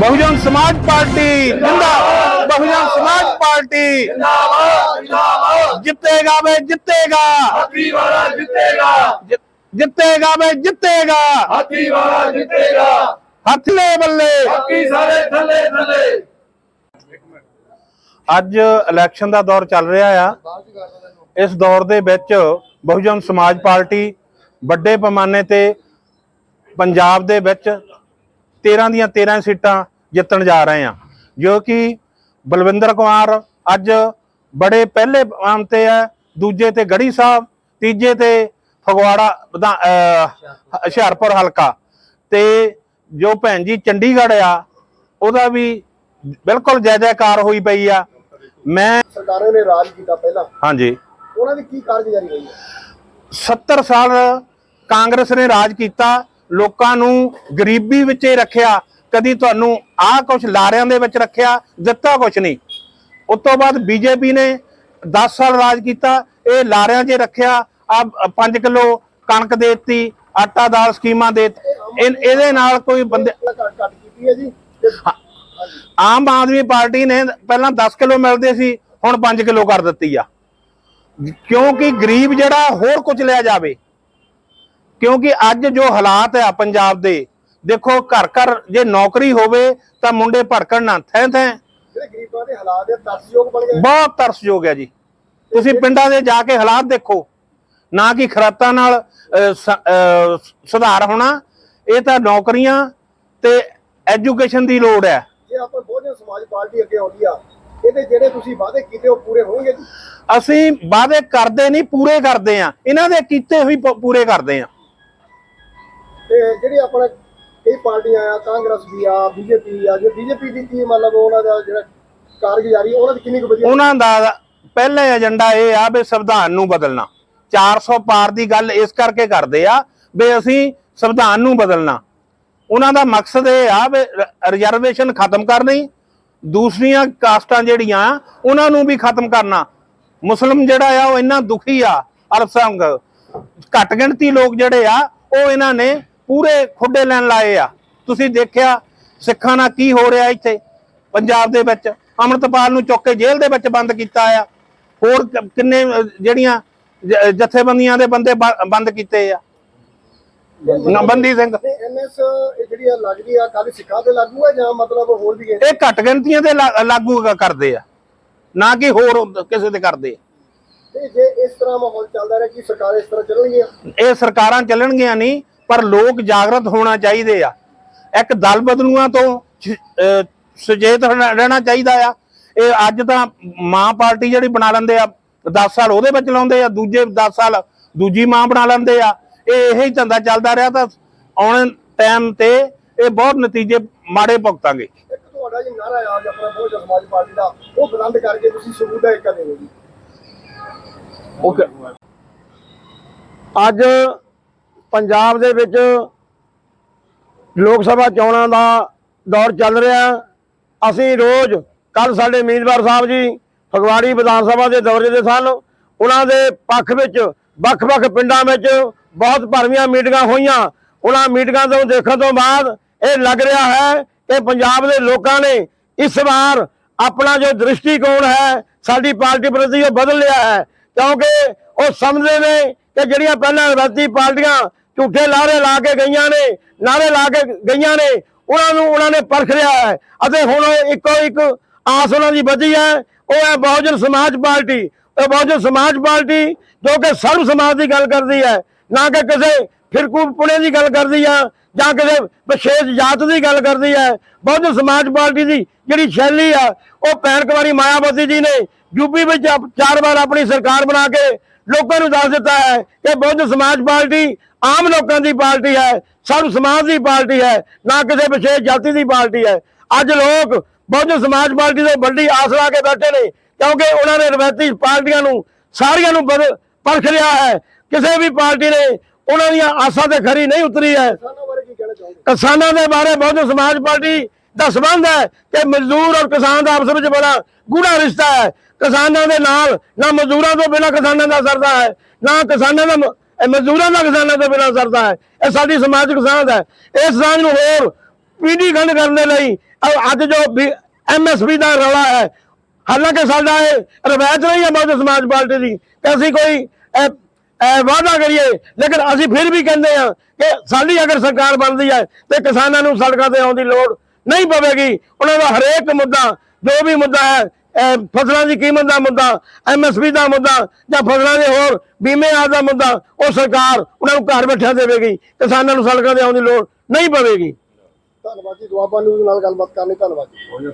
Bahujan Samaj party जिंदाबाद Bahujan Samaj party जितेगा वे जितेगा ਹਾਥੀ ਵਾਲਾ ਜਿੱਤੇਗਾ जि- जितेगा वे जितेगा ਹਾਥੀ ਵਾਲਾ ਜਿੱਤੇਗਾ हथले बल्ले ਬਾਕੀ ਸਾਰੇ ਥੱਲੇ ਥੱਲੇ ਅੱਜ ਇਲੈਕਸ਼ਨ ਦਾ ਦੌਰ ਚੱਲ ਰਿਹਾ ਆ ਇਸ ਦੌਰ ਦੇ ਵਿੱਚ ਬਹੁਜਨ ਸਮਾਜ ਪਾਰਟੀ ਵੱਡੇ ਪੈਮਾਨੇ ਤੇ ਪੰਜਾਬ ਦੇ ਵਿੱਚ 13 ਦੀਆਂ 13 ਸੀਟਾਂ ਜਿੱਤਣ ਜਾ ਰਹੇ ਆ ਜੋ ਕਿ ਬਲਵਿੰਦਰ ਕੁਮਾਰ ਅੱਜ ਬੜੇ ਪਹਿਲੇ ਆਮ ਤੇ ਹੈ ਦੂਜੇ ਤੇ ਗੜੀ ਸਾਹਿਬ ਤੀਜੇ ਤੇ ਫਗਵਾੜਾ ਹੁਸ਼ਿਆਰਪੁਰ ਹਲਕਾ। ਤੇ ਜੋ ਭੈਣ ਜੀ ਚੰਡੀਗੜ੍ਹ ਆ ਉਹਦਾ ਵੀ ਬਿਲਕੁਲ ਜੈ ਜੈਕਾਰ ਹੋਈ ਪਈ ਆ। ਮੈਂ ਸਰਕਾਰਾਂ ਨੇ ਰਾਜ ਕੀਤਾ ਪਹਿਲਾਂ। ਹਾਂਜੀ। ਉਹਨਾਂ ਦੀ ਕੀ ਕਾਰਗੁਜ਼ਾਰੀ ਰਹੀ? ਹੈ 70 ਸਾਲ ਕਾਂਗਰਸ ਨੇ ਰਾਜ ਕੀਤਾ। ਲੋਕਾਂ ਨੂੰ ਗਰੀਬੀ ਵਿੱਚ ਹੀ ਰੱਖਿਆ, ਕਦੀ ਤੁਹਾਨੂੰ ਆਹ ਕੁਝ ਲਾਰਿਆਂ ਦੇ ਵਿੱਚ ਰੱਖਿਆ, ਦਿੱਤਾ ਕੁਝ ਨਹੀਂ। ਉਸ ਤੋਂ ਬਾਅਦ ਬੀਜੇਪੀ ਨੇ 10 ਸਾਲ ਰਾਜ ਕੀਤਾ, ਇਹ ਲਾਰਿਆਂ 'ਚ ਰੱਖਿਆ ਆ 5 ਕਿਲੋ ਕਣਕ ਦੇ ਦਿੱਤੀ, ਆਟਾ ਦਾਲ ਸਕੀਮਾਂ ਦੇ ਇਹਦੇ ਨਾਲ ਕੋਈ ਬੰਦੇ ਘੱਟ ਕੀਤੀ ਹੈ। ਜੀ ਆਮ ਆਦਮੀ ਪਾਰਟੀ ਨੇ ਪਹਿਲਾਂ 10 ਕਿਲੋ ਮਿਲਦੇ ਸੀ, ਹੁਣ 5 ਕਿਲੋ ਕਰ ਦਿੱਤੀ ਆ। ਕਿਉਂਕਿ ਗਰੀਬ ਜਿਹੜਾ ਹੋਰ ਕੁਝ ਲਿਆ ਜਾਵੇ ਕਿਉਂਕਿ ਅੱਜ ਜੋ ਹਾਲਾਤ ਆ ਪੰਜਾਬ ਦੇ ਦੇਖੋ ਘਰ ਘਰ ਜੇ ਨੌਕਰੀ ਹੋਵੇ ਤਾਂ ਮੁੰਡੇ ਭੜਕਣ ਨਾ ਥੈਂ ਥੈਂ। ਗਰੀਬਾਂ ਦੇ ਹਾਲਾਤ ਇਹ ਤਰਸਯੋਗ ਬਣ ਗਏ। ਬਹੁਤ ਤਰਸਯੋਗ ਹੈ ਜੀ। ਤੁਸੀਂ ਪਿੰਡਾਂ ਦੇ ਜਾ ਕੇ ਹਾਲਾਤ ਦੇਖੋ। ਨਾ ਕਿ ਖਰਾਤਾਂ ਨਾਲ ਸੁਧਾਰ ਹੋਣਾ ਇਹ ਤਾਂ ਨੌਕਰੀਆਂ ਤੇ ਐਜੂਕੇਸ਼ਨ ਦੀ ਲੋੜ ਹੈ ਜੇ ਆਪਾਂ ਬਹੁਜਨ ਸਮਾਜ ਪਾਰਟੀ ਅੱਗੇ ਆਉਂਦੀ ਆ ਇਹਦੇ ਜਿਹੜੇ ਤੁਸੀਂ ਵਾਅਦੇ ਕੀਤੇ ਉਹ ਪੂਰੇ ਹੋਣਗੇ ਜੀ? ਅਸੀਂ ਵਾਅਦੇ ਕਰਦੇ ਨਹੀਂ ਪੂਰੇ ਕਰਦੇ ਆ ਇਹਨਾਂ ਦੇ ਕੀਤੇ ਪ- ਪੂਰੇ ਕਰਦੇ ਆ ਤੇ ਜਿਹੜੀ ਆਪਣਾ ਕਈ ਪਾਰਟੀਆਂ ਆ, ਕਾਂਗਰਸ ਵੀ ਆ, ਬੀਜੇਪੀ ਆ, ਜੇ ਬੀਜੇਪੀ ਦੀ ਕੀ ਮਤਲਬ ਉਹਨਾਂ ਦਾ ਜਿਹੜਾ ਕਾਰਗੁਜ਼ਾਰੀ, ਉਹਨਾਂ ਦੀ ਕਿੰਨੀ ਕੁ ਵਧੀਆ ਉਹਨਾਂ ਦਾ ਪਹਿਲਾ ਏਜੰਡਾ ਇਹ ਆ ਵੀ ਸੰਵਿਧਾਨ ਨੂੰ ਬਦਲਣਾ। 400 ਪਾਰ ਦੀ ਗੱਲ ਇਸ ਕਰਕੇ ਕਰਦੇ ਆ ਵੀ ਅਸੀਂ ਸੰਵਿਧਾਨ ਨੂੰ ਬਦਲਣਾ। ਉਹਨਾਂ ਦਾ ਮਕਸਦ ਇਹ ਆ ਵੀ ਰਿਜ਼ਰਵੇਸ਼ਨ ਖਤਮ ਕਰਨੀ, ਦੂਸਰੀਆਂ ਕਾਸਟਾਂ ਜਿਹੜੀਆਂ ਉਹਨਾਂ ਨੂੰ ਵੀ ਖਤਮ ਕਰਨਾ। ਮੁਸਲਮ ਜਿਹੜਾ ਆ ਉਹ ਇੰਨਾ ਦੁਖੀ ਆ ਅਲਪਸੰਗ ਘੱਟ ਗਿਣਤੀ ਲੋਕ ਜਿਹੜੇ ਆ, ਉਹ ਇਹਨਾਂ ਨੇ ਪੂਰੇ ਖੁੱਡੇ ਲੈਣ ਲਾਏ ਆ। ਤੁਸੀਂ ਦੇਖਿਆ ਸਿੱਖਾਂ ਨਾਲ ਕੀ ਹੋ ਰਿਹਾ ਇੱਥੇ? ਪੰਜਾਬ ਦੇ ਵਿੱਚ ਅੰਮ੍ਰਿਤਪਾਲ ਨੂੰ ਚੁੱਕ ਕੇ ਜੇਲ੍ਹ ਦੇ ਵਿੱਚ ਬੰਦ ਕੀਤਾ ਆ। ਹੋਰ ਕਿੰਨੇ ਜਿਹੜੀਆਂ ਜਥੇਬੰਦੀਆਂ ਦੇ ਬੰਦੇ ਬੰਦ ਕੀਤੇ ਆ? ਬੰਦੀ ਸਿੰਘ। ਤੇ ਐਨਐਸ ਜਿਹੜੀ ਆ ਲੱਗਦੀ ਆ ਖਾਲੀ ਸਿੱਖਾਂ ਤੇ ਲਾਗੂ ਆ ਜਾਂ ਮਤਲਬ ਹੋਰ ਵੀ ਹੈ ਇਹ ਘੱਟ ਗਿਣਤੀਆਂ ਦੇ ਲਾਗੂ ਕਰਦੇ ਆ। ਨਾ ਕਿ ਹੋਰ ਕਿਸੇ ਤੇ ਕਰਦੇ ਆ। ਤੇ ਜੇ ਇਸ ਤਰ੍ਹਾਂ ਮਾਹੌਲ ਚੱਲਦਾ ਰਿਹਾ ਕਿ ਸਰਕਾਰਾਂ ਇਸ ਤਰ੍ਹਾਂ ਚੱਲਣਗੀਆਂ? ਇਹ ਸਰਕਾਰਾਂ ਚੱਲਣਗੀਆਂ ਨਹੀਂ। ਪਰ ਲੋਕ ਜਾਗਰਤ ਹੋਣਾ ਚਾਹੀਦੇ ਆ। ਇੱਕ ਦਲ ਬਦਲੂਆਂ ਤੋਂ ਸੁਚੇਤ ਰਹਿਣਾ ਚਾਹੀਦਾ ਆ। ਇਹ ਅੱਜ ਤਾਂ ਮਾਂ ਪਾਰਟੀ ਜਿਹੜੀ ਬਣਾ ਲੈਂਦੇ ਆ 10 ਸਾਲ ਉਹਦੇ ਵਿੱਚ ਲਾਉਂਦੇ ਆ ਦੂਜੇ 10 ਸਾਲ ਦੂਜੀ ਮਾਂ ਬਣਾ ਲੈਂਦੇ ਆ। ਇਹ ਇਹੀ ਧੰਦਾ ਚੱਲਦਾ ਰਿਹਾ ਤਾਂ ਆਉਣ ਟਾਈਮ ਤੇ ਇਹ ਬਹੁਤ ਨਤੀਜੇ ਮਾੜੇ ਭੁਗਤਾਂਗੇ। ਇੱਕ ਤੁਹਾਡਾ ਜੀ ਨਾਰਾ ਆ ਅੱਜ ਆਪਣਾ ਬਹੁਜਨ ਸਮਾਜ ਪਾਰਟੀ ਦਾ ਉਹ ਬੁਲੰਦ ਕਰਕੇ ਤੁਸੀਂ ਸਬੂਤ ਦਾ ਇੱਕ ਦੇਵੋ ਜੀ। ਓਕੇ। ਅੱਜ ਪੰਜਾਬ ਦੇ ਵਿੱਚ ਲੋਕ ਸਭਾ ਚੋਣਾਂ ਦਾ ਦੌਰ ਚੱਲ ਰਿਹਾ ਅਸੀਂ ਰੋਜ਼ ਕੱਲ ਸਾਡੇ ਉਮੀਦਵਾਰ ਸਾਹਿਬ ਜੀ ਫਗਵਾੜੀ ਵਿਧਾਨ ਸਭਾ ਦੇ ਦੌਰੇ ਦੇ ਸਨ। ਉਹਨਾਂ ਦੇ ਪੱਖ ਵਿੱਚ, ਵੱਖ-ਵੱਖ ਪਿੰਡਾਂ ਵਿੱਚ ਬਹੁਤ ਭਰਵੀਆਂ ਮੀਟਿੰਗਾਂ ਹੋਈਆਂ। ਉਹਨਾਂ ਮੀਟਿੰਗਾਂ ਤੋਂ ਦੇਖਣ ਤੋਂ ਬਾਅਦ ਇਹ ਲੱਗ ਰਿਹਾ ਹੈ ਕਿ ਪੰਜਾਬ ਦੇ ਲੋਕਾਂ ਨੇ ਇਸ ਵਾਰ ਆਪਣਾ ਜੋ ਦ੍ਰਿਸ਼ਟੀਕੋਣ ਹੈ, ਸਾਡੀ ਪਾਰਟੀ ਪ੍ਰਤੀ ਉਹ ਬਦਲ ਲਿਆ ਹੈ। ਕਿਉਂਕਿ ਉਹ ਸਮਝਦੇ ਨੇ ਕਿ ਜਿਹੜੀਆਂ ਪਹਿਲਾਂ ਰਵਾਇਤੀ ਪਾਰਟੀਆਂ ਝੂਠੇ ਲਾਰੇ ਲਾ ਕੇ ਗਈਆਂ ਨੇ ਨਾਰੇ ਲਾ ਕੇ ਗਈਆਂ ਨੇ, ਉਹਨਾਂ ਨੂੰ, ਉਹਨਾਂ ਨੇ ਪਰਖ ਲਿਆ ਹੈ। ਅਤੇ ਹੁਣ ਇੱਕੋ ਇੱਕ ਆਸ ਉਹਨਾਂ ਦੀ ਬਚੀ ਹੈ, ਉਹ ਹੈ ਬਹੁਜਨ ਸਮਾਜ ਪਾਰਟੀ। ਇਹ ਬਹੁਜਨ ਸਮਾਜ ਪਾਰਟੀ ਜੋ ਕਿ ਸਰਵ ਸਮਾਜ ਦੀ ਗੱਲ ਕਰਦੀ ਹੈ, ਨਾ ਕਿ ਕਿਸੇ ਫਿਰਕੂ ਪੁਣੇ ਦੀ ਗੱਲ ਕਰਦੀ ਆ, ਜਾਂ ਕਿਸੇ ਵਿਸ਼ੇਸ਼ ਜਾਤ ਦੀ ਗੱਲ ਕਰਦੀ ਹੈ ਬਹੁਜਨ ਸਮਾਜ ਪਾਰਟੀ ਦੀ ਜਿਹੜੀ ਸ਼ੈਲੀ ਆ, ਉਹ ਭੈਣ ਕੁਮਾਰੀ ਮਾਇਆਵਤੀ ਜੀ ਨੇ ਯੂਪੀ ਵਿੱਚ ਚਾਰ ਵਾਰ ਆਪਣੀ ਸਰਕਾਰ ਬਣਾ ਕੇ ਲੋਕਾਂ ਨੂੰ ਦੱਸ ਦਿੱਤਾ ਹੈ ਕਿ ਬਹੁਜਨ ਸਮਾਜ ਪਾਰਟੀ ਆਮ ਲੋਕਾਂ ਦੀ ਪਾਰਟੀ ਹੈ, ਸਰਵ ਸਮਾਜ ਦੀ ਪਾਰਟੀ ਹੈ, ਨਾ ਕਿਸੇ ਵਿਸ਼ੇਸ਼ ਜਾਤੀ ਦੀ ਪਾਰਟੀ ਹੈ। ਅੱਜ ਲੋਕ ਬਹੁਜਨ ਸਮਾਜ ਪਾਰਟੀ ਦੇ ਵੱਡੀ ਆਸ ਲਾ ਕੇ ਬੈਠੇ ਨੇ, ਕਿਉਂਕਿ ਉਹਨਾਂ ਨੇ ਰਵਾਇਤੀ ਪਾਰਟੀਆਂ ਨੂੰ ਸਾਰੀਆਂ ਨੂੰ ਬਦ- ਪਰਖ ਲਿਆ ਹੈ। ਕਿਸੇ ਵੀ ਪਾਰਟੀ ਨੇ ਉਹਨਾਂ ਦੀਆਂ ਆਸਾਂ ਤੇ ਖਰੀ ਨਹੀਂ ਉਤਰੀ ਹੈ। ਕਿਸਾਨਾਂ ਦੇ ਬਾਰੇ ਬਹੁਜਨ ਸਮਾਜ ਪਾਰਟੀ ਦਾ ਸੰਬੰਧ ਹੈ ਕਿ ਮਜ਼ਦੂਰ ਔਰ ਕਿਸਾਨ ਦਾ ਆਪਸ ਵਿੱਚ ਬੜਾ ਗੂੜਾ ਰਿਸ਼ਤਾ ਹੈ। ਕਿਸਾਨਾਂ ਦੇ ਨਾਲ ਨਾ ਮਜ਼ਦੂਰਾਂ ਤੋਂ ਬਿਨਾਂ ਕਿਸਾਨਾਂ ਦਾ ਸਰਦਾ ਹੈ ਨਾ ਕਿਸਾਨਾਂ ਦਾ ਮਜ਼ਦੂਰਾਂ ਦਾ ਕਿਸਾਨਾਂ ਤੋਂ ਬਿਨਾਂ ਸਰਦਾ ਹੈ। ਇਹ ਸਾਡੀ ਸਮਾਜਿਕ ਸਾਂਝ ਹੈ। ਇਸ ਸਾਂਝ ਨੂੰ ਹੋਰ ਸਪੀਡੀ ਖੰਡ ਕਰਨ ਦੇ ਲਈ ਅੱਜ ਜੋ ਐਮਐਸਪੀ ਦਾ ਰੌਲਾ ਹੈ ਹਾਲਾਂਕਿ ਸਾਡਾ ਇਹ ਰਵਾਇਤ ਨਹੀਂ ਹੈ ਬਹੁਜਨ ਸਮਾਜ ਪਾਰਟੀ ਦੀ ਕਿ ਅਸੀਂ ਕੋਈ ਵਾਅਦਾ ਕਰੀਏ। ਲੇਕਿਨ ਅਸੀਂ ਫਿਰ ਵੀ ਕਹਿੰਦੇ ਆ ਕਿ ਸਾਡੀ ਅਗਰ ਸਰਕਾਰ ਬਣਦੀ ਹੈ ਤੇ ਕਿਸਾਨਾਂ ਨੂੰ ਸੜਕਾਂ ਤੇ ਆਉਣ ਦੀ ਲੋੜ ਨਹੀਂ ਪਵੇਗੀ, ਉਹਨਾਂ ਦਾ ਹਰੇਕ ਮੁੱਦਾ, ਜੋ ਵੀ ਮੁੱਦਾ ਹੈ ਫਸਲਾਂ ਦੀ ਕੀਮਤ ਦਾ ਮੁੱਦਾ ਐਮਐਸਪੀ ਦਾ ਮੁੱਦਾ ਜਾਂ ਫਸਲਾਂ ਦੇ ਹੋਰ ਬੀਮੇ ਆਦਿ ਦਾ ਮੁੱਦਾ, ਉਹ ਸਰਕਾਰ ਉਹਨਾਂ ਨੂੰ ਘਰ ਬੈਠਿਆ ਦੇਵੇਗੀ। ਕਿਸਾਨਾਂ ਨੂੰ ਸੜਕਾਂ ਤੇ ਆਉਣ ਦੀ ਲੋੜ ਨਹੀਂ ਪਵੇਗੀ। ਧੰਨਵਾਦ ਜੀ। ਦੁਆਬਾ ਨਿਊਜ਼ ਨਾਲ ਗੱਲਬਾਤ ਕਰਨ। ਲਈ ਧੰਨਵਾਦ ਜੀ।